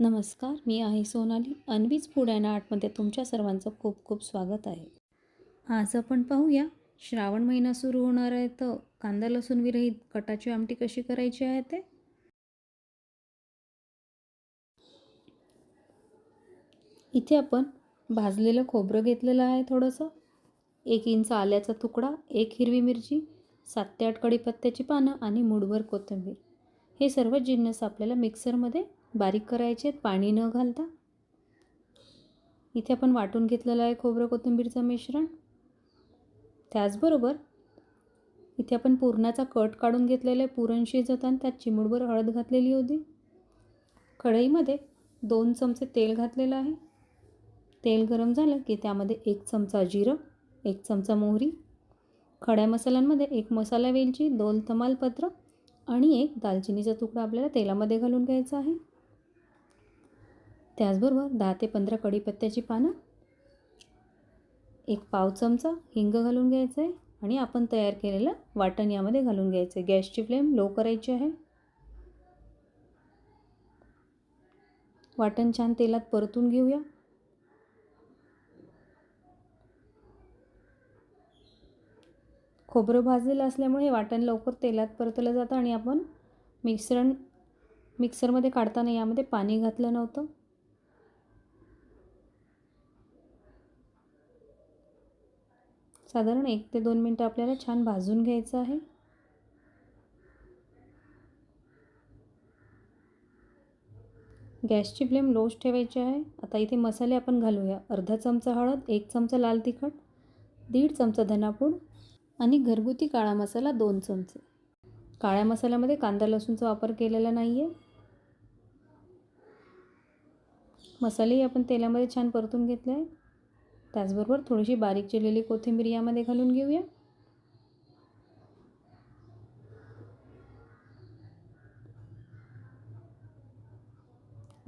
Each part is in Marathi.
नमस्कार मी आहे सोनाली. अन्वीज फूड अँड आर्टमध्ये तुमच्या सर्वांचं खूप खूप स्वागत आहे. आज आपण पाहूया श्रावण महिना सुरू होणार आहे तर कांदा लसूण विरहित कटाची आमटी कशी करायची आहे ते? इथे आपण भाजलेलं खोबरं घेतलेलं आहे थोडंसं. एक इंच आल्याचा तुकडा एक हिरवी मिरची सात ते आठ कढीपत्त्याची पानं आणि मूठभर कोथिंबीर. हे सर्व जिन्नस आपल्याला मिक्सरमध्ये बारीक करायचे आहेत पाणी न घालता. इथे आपण वाटून घेतलेलं आहे खोबरं कोथिंबीरचं मिश्रण. त्याचबरोबर इथे आपण पुरणाचा कट काढून घेतलेला आहे पुरण शिजवताना त्यात चिमूडभर हळद घातलेली होती. कढईमध्ये दोन चमचे तेल घातलेलं आहे. तेल गरम झालं की त्यामध्ये एक चमचा जिरं एक चमचा मोहरी. खड्या मसाल्यांमध्ये एक मसाला वेलची दोन तमालपत्र आणि एक दालचिनीचा तुकडा आपल्याला तेलामध्ये घालून घ्यायचा आहे. त्याचबरोबर दहा ते पंधरा कढीपत्त्याची पानं एक पाव चमचा हिंग घालून घ्यायचं आहे आणि आपण तयार केलेलं वाटण यामध्ये घालून घ्यायचं आहे. गॅसची फ्लेम लो करायची आहे. वाटण छान तेलात परतून घेऊया. खोबरं भाजलेलं असल्यामुळे हे वाटण लवकर तेलात परतलं जातं आणि आपण मिश्रण मिक्सरमध्ये काढताना यामध्ये पाणी घातलं नव्हतं. साधारण एक ते दोन मिनटं आपल्याला छान भाजून घ्यायचं आहे. गॅसची फ्लेम लोज ठेवायची आहे. आता इथे मसाले आपण घालूया. अर्धा चमचा हळद एक चमचा लाल तिखट दीड चमचा धनापूड आणि घरगुती काळा मसाला दोन चमचे. काळ्या मसाल्यामध्ये कांदा लसूणचा वापर केलेला नाही आहे मसालेही आपण तेलामध्ये छान परतून घेतले आहे त्याचबरोबर थोडीशी बारीक चिरलेली कोथिंबीर यामध्ये घालून घेऊया.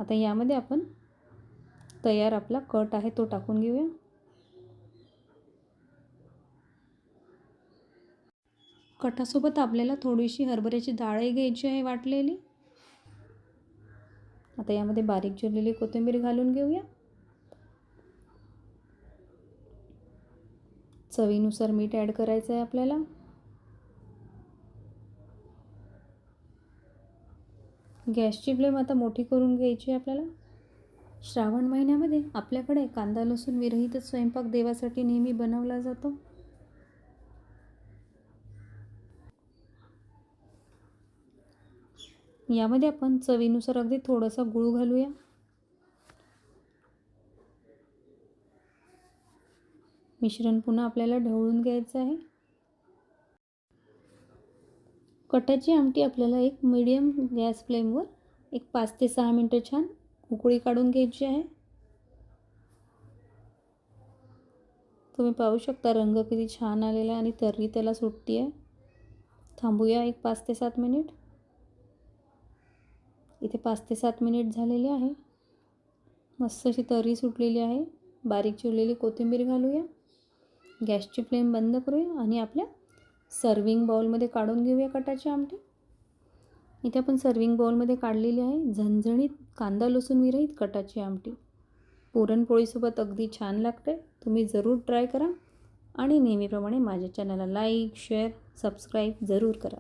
आता यामध्ये आपण तयार आपला कट आहे तो टाकून घेऊया. कटासोबत आपल्याला थोडीशी हरभऱ्याची डाळही घ्यायची आहे वाटलेली. आता यामध्ये बारीक चिरलेली कोथिंबीर घालून घेऊया. चवीनुसार मीठ ॲड करायचं आहे आपल्याला. गॅसची फ्लेम आता मोठी करून घ्यायची आहे आपल्याला. श्रावण महिन्यामध्ये आपल्याकडे कांदा लसूण विरहितच स्वयंपाक देवासाठी नेहमी बनवला जातो. यामध्ये आपण चवीनुसार अगदी थोडासा गूळ घालूया. मिश्रण पुन्हा आपल्याला ढवळून घ्यायचं आहे. कटाची आमटी आपल्याला एक मीडियम गॅस फ्लेमवर एक पाच ते सहा मिनटं छान उकळी काढून घ्यायची आहे. तुम्ही पाहू शकता रंग किती छान आलेला आहे आणि तर्री त्याला सुटती आहे थांबूया एक पाच ते सात मिनिट. इथे पाच ते सात मिनिट झालेले आहे. मस्त अशी तर्री सुटलेली आहे. बारीक चिरलेली कोथिंबीर घालूया. गॅसची फ्लेम बंद करूया आणि आपल्या सर्विंग बाउलमध्ये काढून घेऊया कटाची आमटी. इथे आपण सर्विंग बाउलमध्ये काढलेली आहे. झणझणीत कांदा लसूण विरहित कटाची आमटी. पुरणपोळीसोबत अगदी छान लागते. तुम्ही जरूर ट्राय करा आणि नेहमीप्रमाणे माझ्या चॅनलला लाईक शेअर सबस्क्राईब जरूर करा.